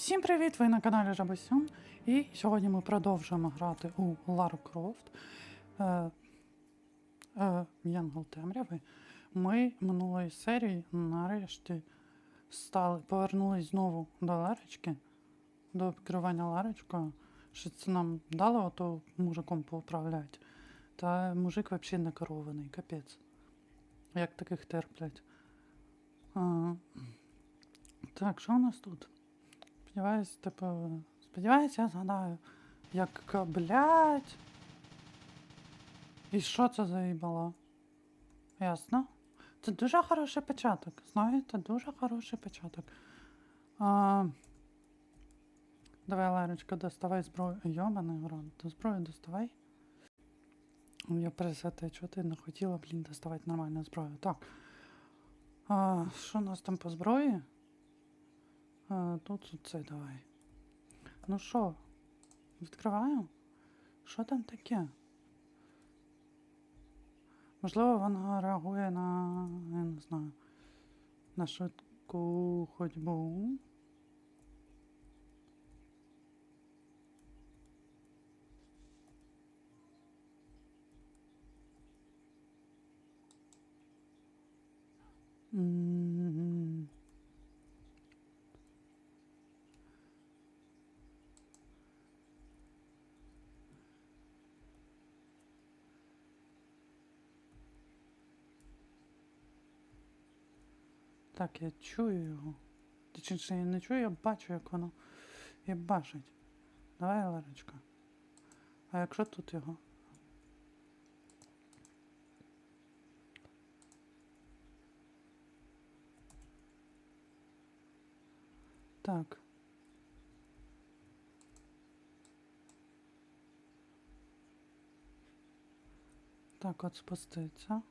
Всім привіт! Ви на каналі Жабасюн. І сьогодні ми продовжуємо грати у Лару Крофт е, е, Янгол Темряви. Ми минулої серії нарешті стали, повернулись знову до Ларочки, до керування Ларочкою. Що це нам дало ото мужиком поуправляти. Та мужик взагалі не керований, капець. Як таких терплять. А, так, що у нас тут? Сподіваюсь, типу. Сподіваюсь, я згадаю. Як блять. І що це за їбало? Ясно? Це дуже хороший початок. Знаєте, дуже хороший початок. А... Давай, Ларочка, доставай зброю. Йобаний урон. До зброю доставай. Я пресете, чого ти не хотіла, блін, доставати нормальну зброю. Так. А, що у нас там по зброї? А, тут це давай. Ну що, відкриваю? Що там таке? Можливо, вона реагує на. я не знаю. На швидку ходьбу. М. Так, я чую його. Точніше, я не чую, я бачу, як воно і бачить. Давай, Ларочка. А якщо тут його? Так. Так, от спуститься.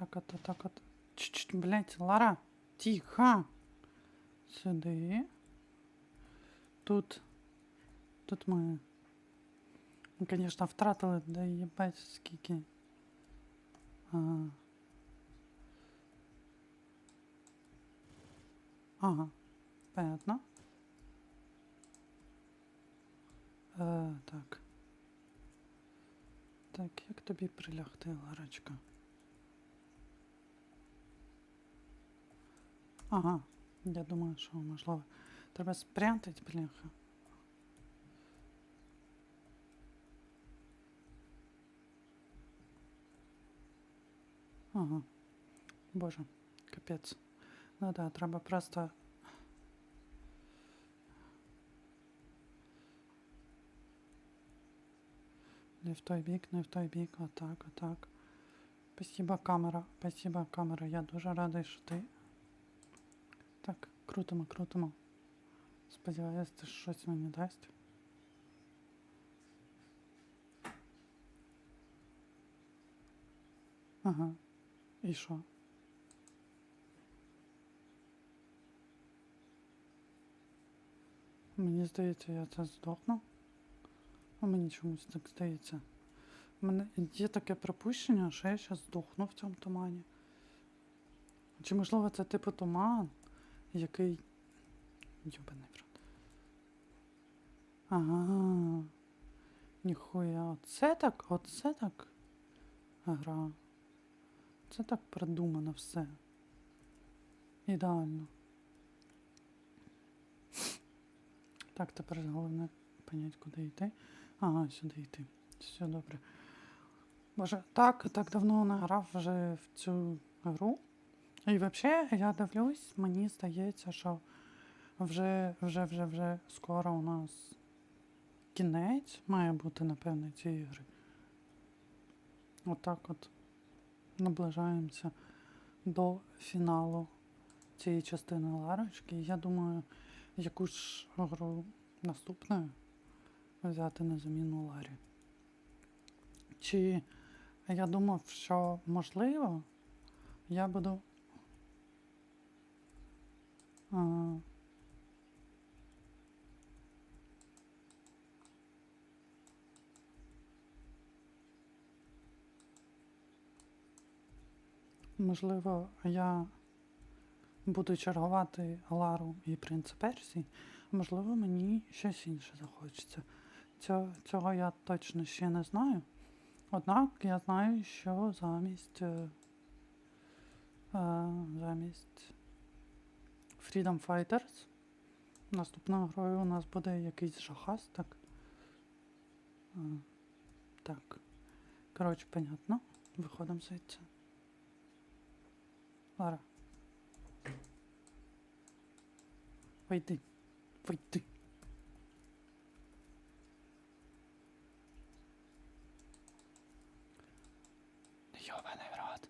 Так, от, так, от. Чуть-чуть, блядь, Лара. Тихо. Сюди. Тут. Тут ми. Конечно, втратили, да їбать скільки. Ага. Ага. Понятно. Е, так. Так, як тобі прилягти, Ларочка? Ага, я думаю, що можливо. Треба спрятати, бляха. Ага. Боже, капець. Ну да, треба просто. Не в той бік, не в той бік, отак, отак. Спасибо, камера. Спасибо, камера. Я дуже радий, що ти. Крутимо, крутимо. Сподіваюсь, це щось мені дасть. Ага. І що? Мені здається, я це здохну. А мені чомусь так здається. У мене є таке припущення, що я зараз здохну в цьому тумані. Чи можливо це типу туман, який. Йобаний в рот. Ага. Ніхуя, оце так, оце так. Гра. Це так продумано все. Ідеально. Так, тепер головне понять, куди йти. Ага, сюди йти. Все добре. Боже, так, так давно не грав вже в цю гру. І взагалі, я дивлюсь, мені здається, що вже, вже, вже, вже скоро у нас кінець має бути, напевне, цієї гри. Отак от наближаємося до фіналу цієї частини Ларочки. Я думаю, яку ж гру наступною взяти на заміну Ларі. Чи я думав, що можливо, я буду. А, можливо, я буду чергувати Лару і принца Персії, можливо, мені щось інше захочеться. Цього, цього я точно ще не знаю. Однак я знаю, що замість, е, е, замість Freedom Fighters наступною грою у нас буде якийсь жахастик. так. так. Коротше, понятно. Виходимо звідси. Лара. Вийди. Вийди. Йобаний в рот.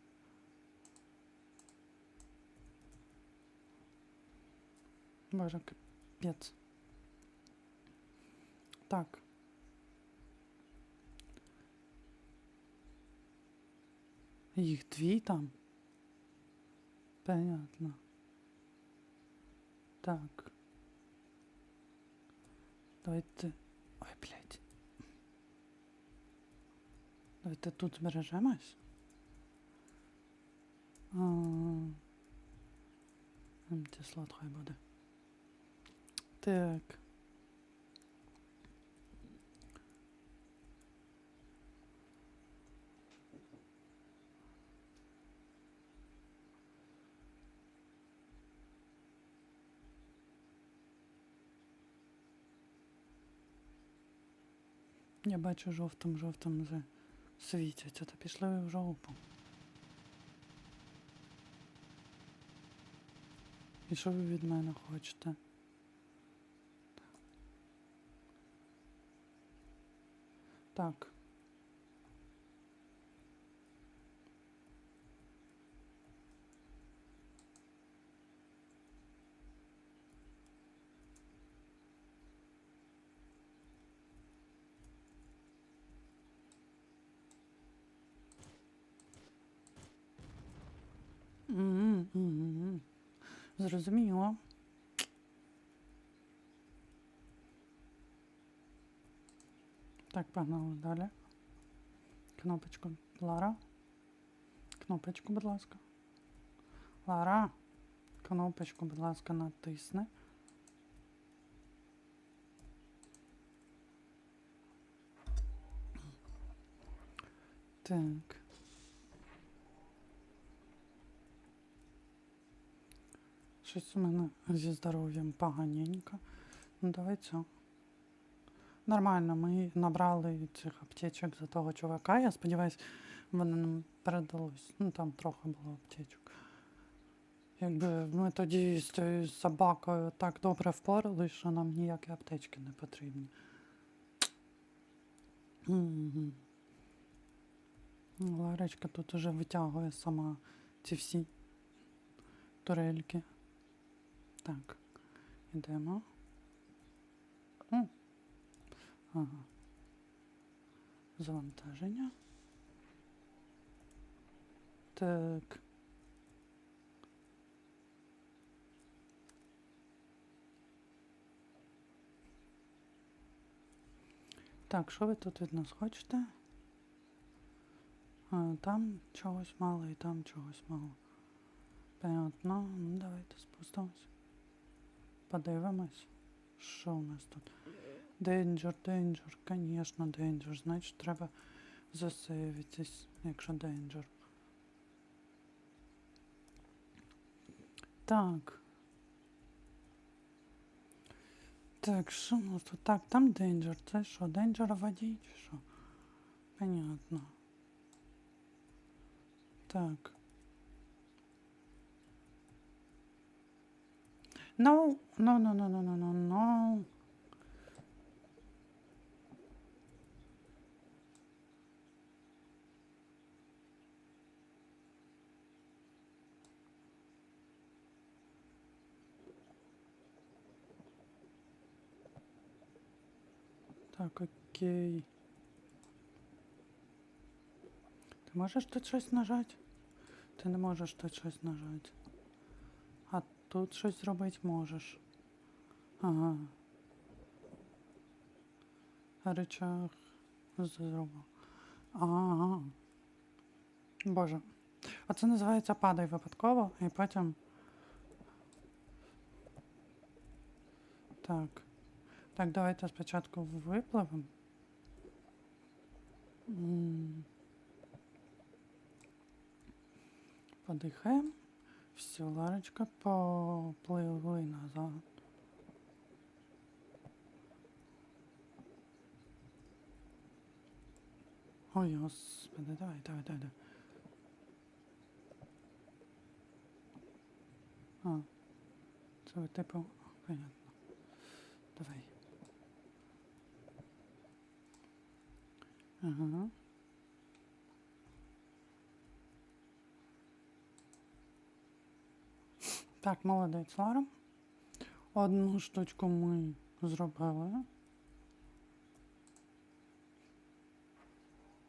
Боже, капець. Так. Їх дві там. Понятно. Так. Давайте. Ой, блядь. Давайте тут збережемось. Це слот хай буде. Так. Я бачу жовтим, жовтим вже світяться, та пішли в жовту. І що ви від мене хочете? Tak. Mm, mm, mm. mm. Zrozumiło. Так, погнали далі. Кнопочку Лара. Кнопочку, будь ласка. Лара. Кнопочку, будь ласка, натисни. Так. Щось у мене зі здоров'ям поганенько. Ну, давай цього. Нормально, ми набрали цих аптечок за того чувака. Я сподіваюся, вони нам передалось. Ну там трохи було аптечок. Якби ми тоді з цією собакою так добре впоралися, що нам ніякі аптечки не потрібні. Мгм. Ларочка тут уже витягує сама ці всі турельки. Так, ідемо. Ага. Завантаження. Так. Так, що ви тут від нас хочете? А, там чогось мало і там чогось мало. Понятно. Ну, давайте спустимось. Подивимось, що у нас тут. Danger, danger, конечно, danger. Значить, треба засейвитись, якщо danger. Так. Так, що у нас тут? Так, там danger. Це що, danger водій чи що? Понятно. Так. No, no, no, no, no, no, no, no. Так, окей. Ти можеш тут щось нажати? Ти не можеш тут щось нажати. А тут щось зробити можеш. Ага. Речах зробив. Ага. Боже. Оце називається падай випадково і потім. Так. Так, давайте спочатку випливемо. Подихаємо. Все, Ларочка, попливли назад. Ой, господи, давай, давай, давай, давай. А, це ви типу, понятно. Давай. Ага. Так, молодець, Лара. Одну штучку ми зробили.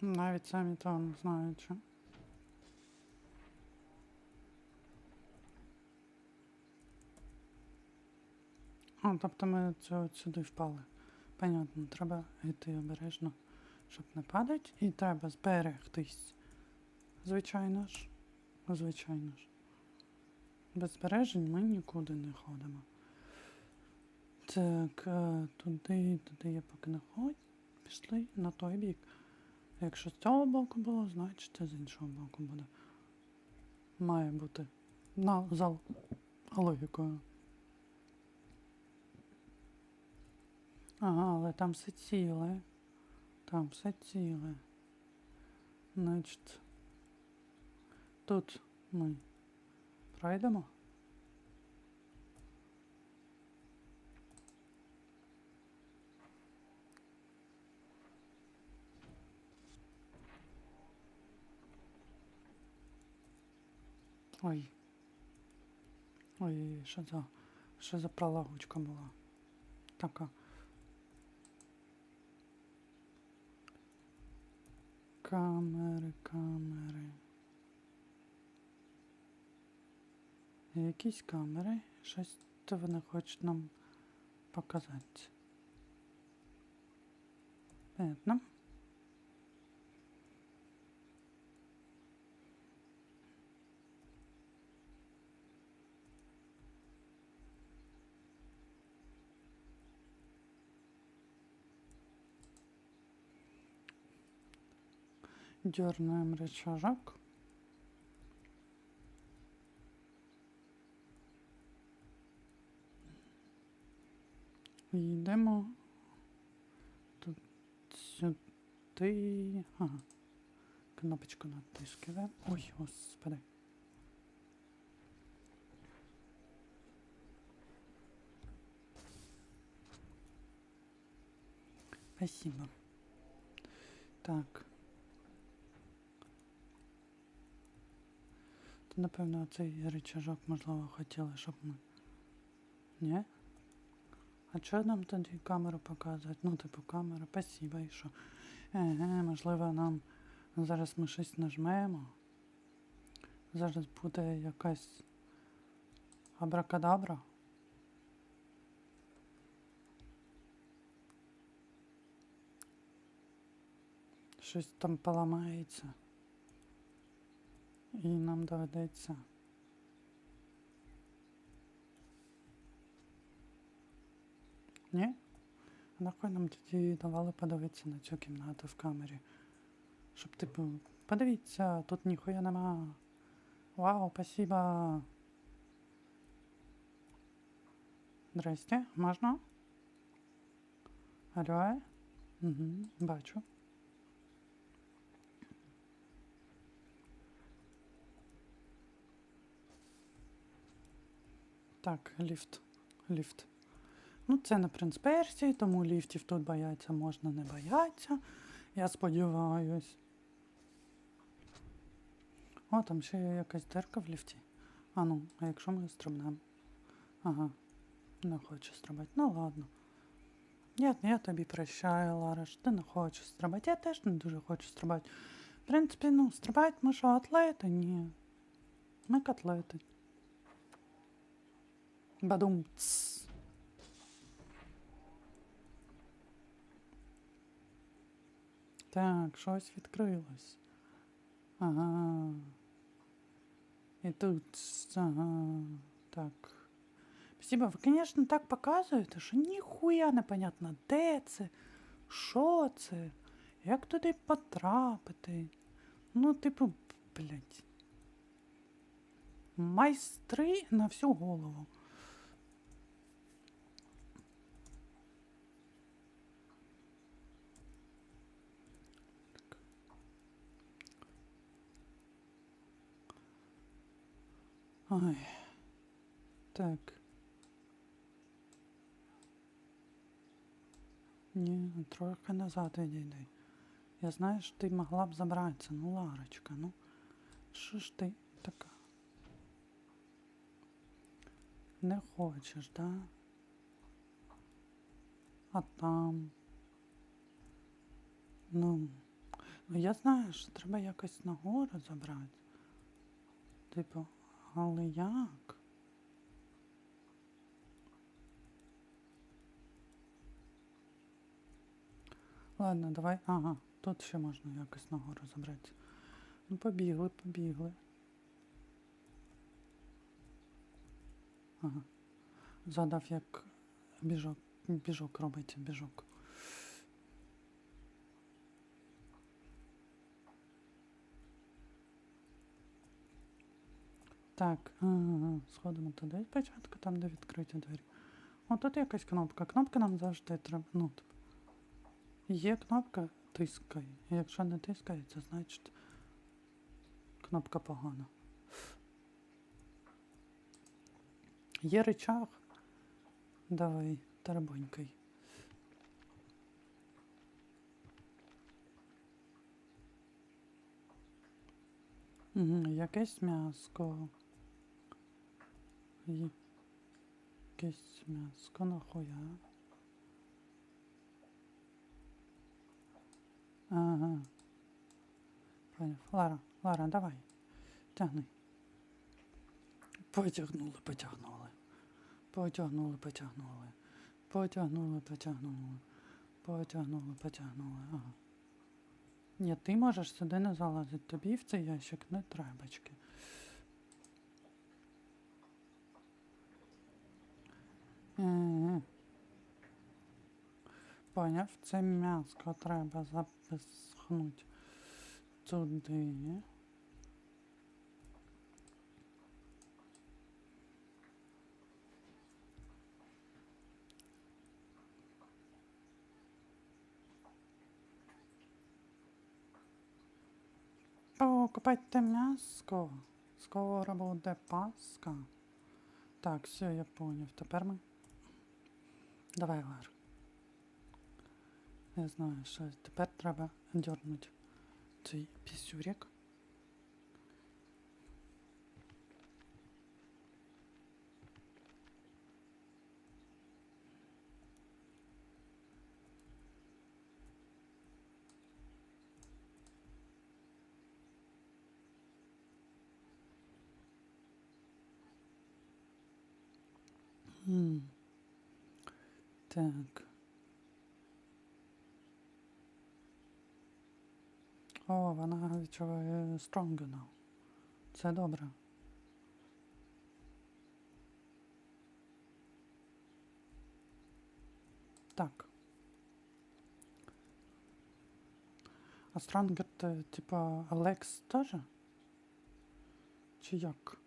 Навіть самі того не знаючи. А, тобто ми сюди впали. Понятно, треба йти обережно, щоб не падати. І треба зберегтись. Звичайно ж. Звичайно ж. Без збережень ми нікуди не ходимо. Так, е, туди, туди я поки не ходь. Пішли на той бік. Якщо з цього боку було, значить це з іншого боку буде. Має бути. На, за логікою. Ага, але там все ціле. Там все ціле. Тут ми пройдемо. Ой. Ой, що за, що за пролагучка була? Така. Камери, камери. Якісь камери. Щось то вони хочуть нам показати. Понятно. Дернуємо рычажок. Йдемо тут сюди. Ага. Кнопочку натискиваємо. Ой, господи. Спасибо. Так. Напевно, цей рычажок, можливо, хотіли, щоб ми. Ні? А чого нам тоді камеру показувати? Ну, типу, камера, спасибо, і що? Еге, можливо, нам зараз ми щось нажмемо. Зараз буде якась абракадабра. Щось там поламається. І нам доведеться. Ні? А нахуй нам тоді давали подивитися на цю кімнату в камері. Щоб типу, подивіться, тут ніхуя нема. Вау, спасибо. Здрасте, можна? Алло? Угу, бачу. Так, ліфт. Ліфт. Ну, це не принц Персії, тому ліфтів тут бояться, можна не бояться. Я сподіваюсь. О, там ще є якась дирка в ліфті. А ну, а якщо ми стрибнемо? Ага, не хочу стрибати. Ну ладно. Я, я тобі прощаю, Лараш, ти не хочеш стрибати. Я теж не дуже хочу стрибати. В принципі, ну, стрибати ми що, атлети? Ні. Ми котлети. Бадум. Тс. Так, щось відкрилось. Ага. І тут. Ага. Так. Спасибо. Ви, звісно, так показуєте, що ніхуя непонятно, де це, що це, як туди потрапити. Ну, типу, блядь. Майстри на всю голову. Ой. Так. Ні, трохи назад відійди. Я знаю, що ти могла б забратися. Ну, Ларочка, ну. Що ж ти така? Не хочеш, да? А там. Ну. Ну я знаю, що треба якось нагору забрати. Типу, але як? Ладно, давай. Ага, тут ще можна якось нагору забрати. Ну, побігли, побігли. Ага. Задав, як біжок, біжок робить, біжок. Так, ага, сходимо туди спочатку, там, де відкриті двері. О, тут якась кнопка. Кнопка нам завжди треба. Ну, типу. Є кнопка тискай. Якщо не тискається, значить кнопка погана. Є рычаг. Давай, тарабонькай. Угу, якесь м'яско. Якесь м'яско нахуя. Ага. Поняв. Лара, Лара, давай. Тягни. Потягнули, потягнули. Потягнули, потягнули. Потягнули, потягнули. Потягнули, потягнули. Ага. Ні, ти можеш сюди не залазити. Тобі в цей ящик не требачки. Поняв, це м'яско треба записхнути туди. Покупайте м'яско. Скоро буде Пасха. Так, все, я поняв. Тепер ми. Давай, Лар. Я знаю, що тепер треба дернути цей пісюрик. М. Так. О, вона відчуває стронг now. Це добре. Так. А Стронгер, типа, Алекс теж? Чи як?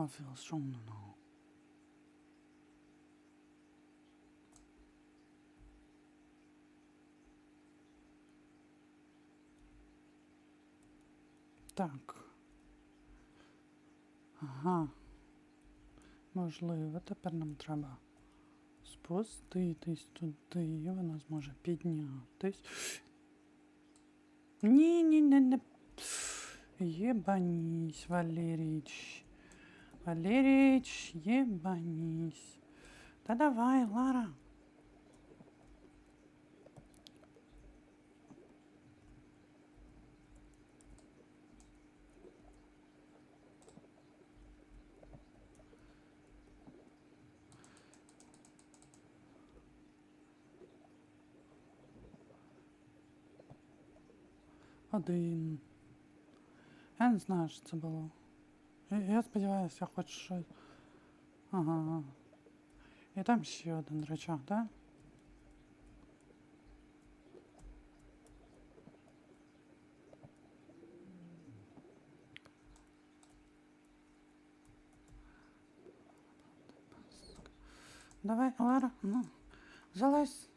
I feel strong now. Так. Ага. Можливо, тепер нам треба спуститись туди, і вона зможе піднятись. Ні, ні, не, не. Єбанісь, Валеріч. Валерич, ебанись. Да давай, Лара. Один. Я не знаю, що це було. Я, сподіваюся, хоч щось. Ага. І там ще один так? Да? Давай, Лара, ну, залазь.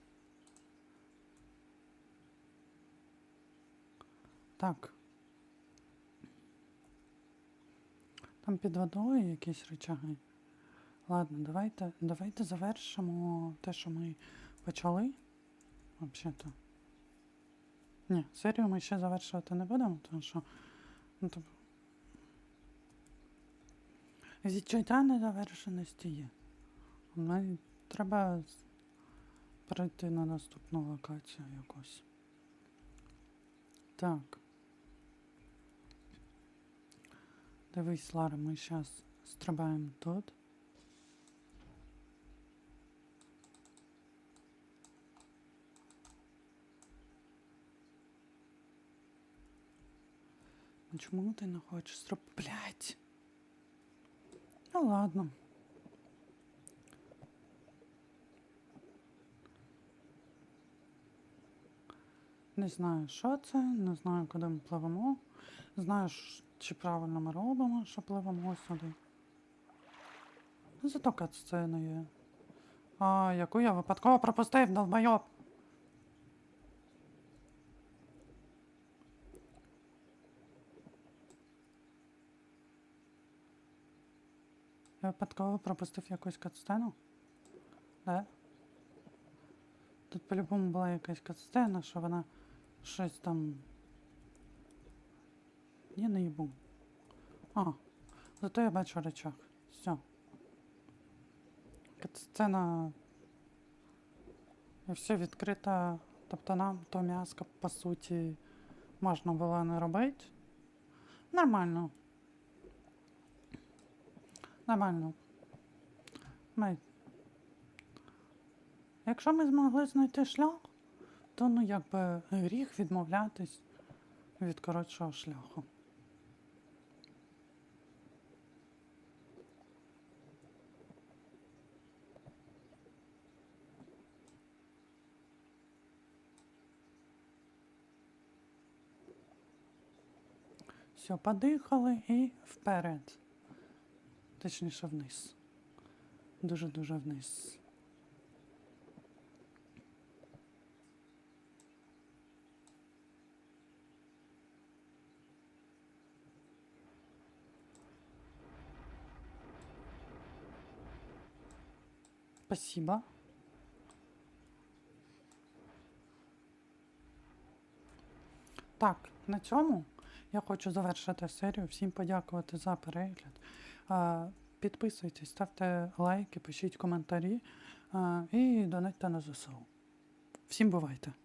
Так. Там під водою якісь речаги. Ладно, давайте, давайте завершимо те, що ми почали. Взагалі-то. Ні, серію ми ще завершувати не будемо, тому що. Ну, то... Відчуття незавершеності є. Ми треба перейти на наступну локацію якусь. Так. Дивись, Лара, ми зараз стрибаємо тут. Ну Чому ти не хочеш стриб... Блять. Ну ладно. Не знаю, що це, не знаю, куди ми пливемо. Знаю, ш- чи правильно ми робимо, що пливемо сюди. Зато катсцена є. А, яку я випадково пропустив, долбойоб. Я випадково пропустив якусь катсцену? Да? Тут по-любому була якась катсцена, що вона щось там. Я не їбу. А, зато я бачу речах. Все. Катсцена. І все відкрита. Тобто нам то м'яско, по суті, можна було не робити. Нормально. Нормально. Ми Якщо ми змогли знайти шлях, то ну якби гріх відмовлятись від коротшого шляху. Все, подихали і вперед. Точніше вниз. Дуже-дуже вниз. Спасибо. Так, на цьому я хочу завершити серію. Всім подякувати за перегляд. Підписуйтесь, ставте лайки, пишіть коментарі і донатьте на ЗСУ. Всім бувайте!